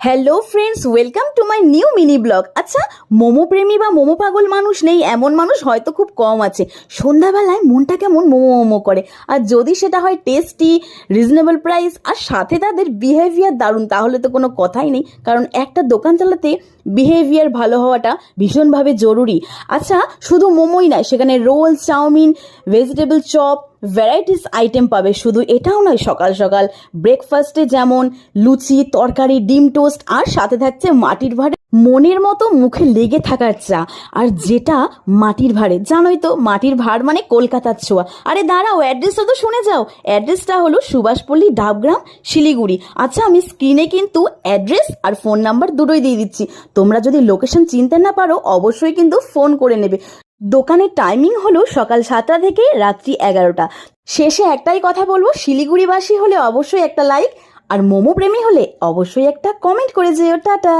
Hello friends welcome to my new mini blog আচ্ছা মোমো প্রেমী বা মোমো পাগল মানুষ নেই, এমন মানুষ হয়তো খুব কম আছে। সন্ধ্যাবেলায় মনটা কেমন মোমো মোমো করে? আর যদি সেটা হয় টেস্টি রিজনেবল প্রাইস আর সাথে তাদের বিহেভিয়ার দারুণ, তাহলে তো কোনো কথাই নেই। কারণ একটা দোকান চালাতে বিহেভিয়ার ভালো হওয়াটা ভীষণভাবে জরুরি। আচ্ছা শুধু মোমোই নয়, সেখানে roll chowmein vegetable chop varieties item পাবে। শুধু এটাও নয়, সকাল সকাল ব্রেকফাস্টে যেমন লুচি, তরকারি, ডিম টোস্ট আর সাথে থাকছে মাটির ভাড়ে। মনের মতো মুখে লেগে থাকার চা। আর যেটা মাটির ভাড়ে, জানোই তো, মাটির ভাড় মানে কলকাতার ছোঁয়া। আরে দাঁড়াও অ্যাড্রেসটা তো শুনে যাও। অ্যাড্রেসটা হলো সুভাষপল্লী ডাবগ্রাম, শিলিগুড়ি। আচ্ছা আমি স্ক্রিনে কিন্তু অ্যাড্রেস আর ফোন নাম্বার দুটোই দিয়ে দিচ্ছি। তোমরা যদি লোকেশন চিনতে না পারো, অবশ্যই কিন্তু ফোন করে নেবে। দোকানের টাইমিং হলো সকাল সাতটা থেকে রাত্রি এগারোটা। শেষে একটাই কথা বলব, শিলিগুড়িবাসী হলে অবশ্যই একটা লাইক আর মোমো প্রেমী হলে অবশ্যই একটা কমেন্ট করে যেও, টাটা।